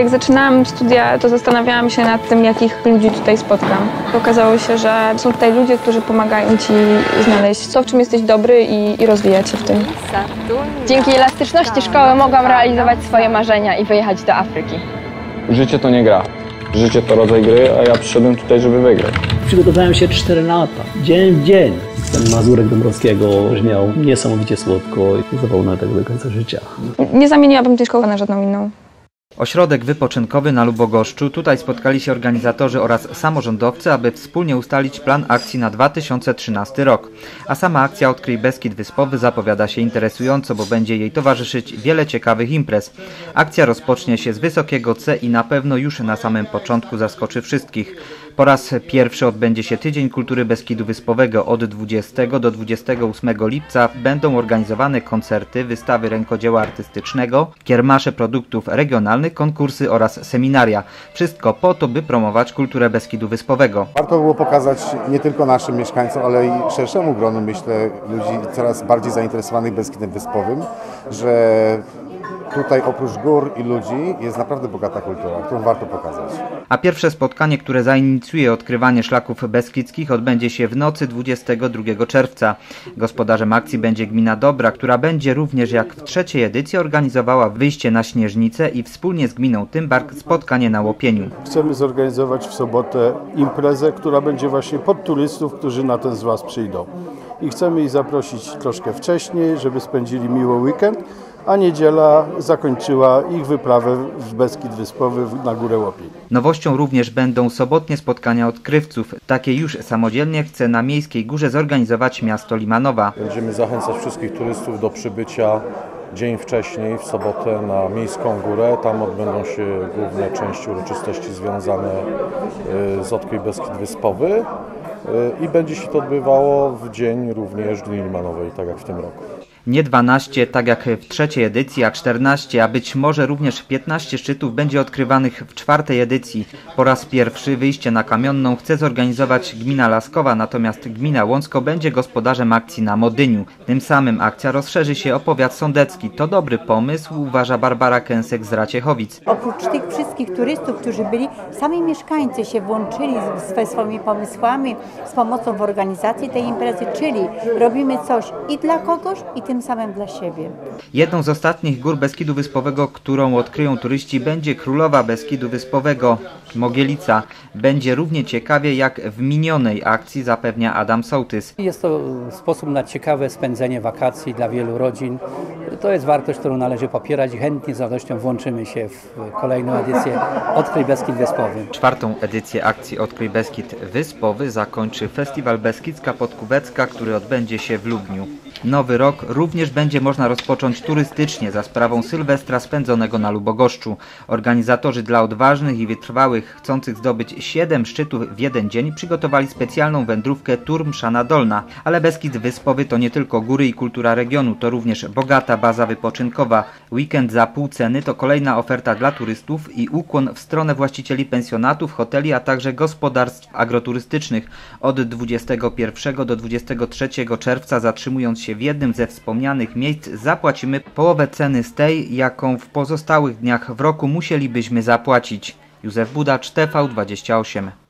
Jak zaczynałam studia, to zastanawiałam się nad tym, jakich ludzi tutaj spotkam. Okazało się, że są tutaj ludzie, którzy pomagają ci znaleźć to, w czym jesteś dobry i, i rozwijać się w tym. Dzięki elastyczności szkoły mogłam realizować swoje marzenia i wyjechać do Afryki. Życie to nie gra. Życie to rodzaj gry, a ja przyszedłem tutaj, żeby wygrać. Przygotowałem się 4 lata, dzień w dzień. Ten Mazurek Dąbrowskiego brzmiał niesamowicie słodko i zapomnę tego do końca życia. Nie zamieniłabym tej szkoły na żadną inną. Ośrodek wypoczynkowy na Lubogoszczu. Tutaj spotkali się organizatorzy oraz samorządowcy, aby wspólnie ustalić plan akcji na 2013 rok. A sama akcja Odkryj Beskid Wyspowy zapowiada się interesująco, bo będzie jej towarzyszyć wiele ciekawych imprez. Akcja rozpocznie się z wysokiego C i na pewno już na samym początku zaskoczy wszystkich. Po raz pierwszy odbędzie się Tydzień Kultury Beskidu Wyspowego. Od 20 do 28 lipca będą organizowane koncerty, wystawy rękodzieła artystycznego, kiermasze produktów regionalnych, konkursy oraz seminaria. Wszystko po to, by promować kulturę Beskidu Wyspowego. Warto było pokazać nie tylko naszym mieszkańcom, ale i szerszemu gronu, myślę, ludzi coraz bardziej zainteresowanych Beskidem Wyspowym, że tutaj oprócz gór i ludzi jest naprawdę bogata kultura, którą warto pokazać. A pierwsze spotkanie, które zainicjuje odkrywanie szlaków beskidzkich odbędzie się w nocy 22 czerwca. Gospodarzem akcji będzie gmina Dobra, która będzie również jak w trzeciej edycji organizowała wyjście na Śnieżnicę i wspólnie z gminą Tymbark spotkanie na Łopieniu. Chcemy zorganizować w sobotę imprezę, która będzie właśnie pod turystów, którzy na ten złaz przyjdą. I chcemy ich zaprosić troszkę wcześniej, żeby spędzili miły weekend, a niedziela zakończyła ich wyprawę w Beskid Wyspowy na Górę Łopień. Nowością również będą sobotnie spotkania odkrywców. Takie już samodzielnie chce na Miejskiej Górze zorganizować miasto Limanowa. Będziemy zachęcać wszystkich turystów do przybycia dzień wcześniej, w sobotę, na Miejską Górę. Tam odbędą się główne części uroczystości związane y, z Odkryj Beskid Wyspowy y, i będzie się to odbywało w dzień również Dni Limanowej, tak jak w tym roku. Nie 12, tak jak w trzeciej edycji, a 14, a być może również 15 szczytów będzie odkrywanych w czwartej edycji. Po raz pierwszy wyjście na Kamionną chce zorganizować gmina Laskowa, natomiast gmina Łącko będzie gospodarzem akcji na Modyniu. Tym samym akcja rozszerzy się o powiat sądecki. To dobry pomysł, uważa Barbara Kęsek z Raciechowic. Oprócz tych wszystkich turystów, którzy byli, sami mieszkańcy się włączyli ze swoimi pomysłami, z pomocą w organizacji tej imprezy, czyli robimy coś i dla kogoś, i tym samym dla siebie. Jedną z ostatnich gór Beskidu Wyspowego, którą odkryją turyści, będzie Królowa Beskidu Wyspowego, Mogielica. Będzie równie ciekawie jak w minionej akcji, zapewnia Adam Sołtys. Jest to sposób na ciekawe spędzenie wakacji dla wielu rodzin. To jest wartość, którą należy popierać chętnie z radością włączymy się w kolejną edycję Odkryj Beskid Wyspowy. Czwartą edycję akcji Odkryj Beskid Wyspowy zakończy Festiwal Beskidzka Podkówecka, który odbędzie się w Lubniu. Nowy rok również będzie można rozpocząć turystycznie za sprawą Sylwestra spędzonego na Lubogoszczu. Organizatorzy dla odważnych i wytrwałych chcących zdobyć 7 szczytów w jeden dzień przygotowali specjalną wędrówkę Turmszana Dolna. Ale Beskid Wyspowy to nie tylko góry i kultura regionu, to również bogata baza wypoczynkowa. Weekend za pół ceny to kolejna oferta dla turystów i ukłon w stronę właścicieli pensjonatów, hoteli, a także gospodarstw agroturystycznych. Od 21 do 23 czerwca zatrzymując się w jednym ze wspomnianych miejsc zapłacimy połowę ceny z tej, jaką w pozostałych dniach w roku musielibyśmy zapłacić. Józef Budacz, TV28.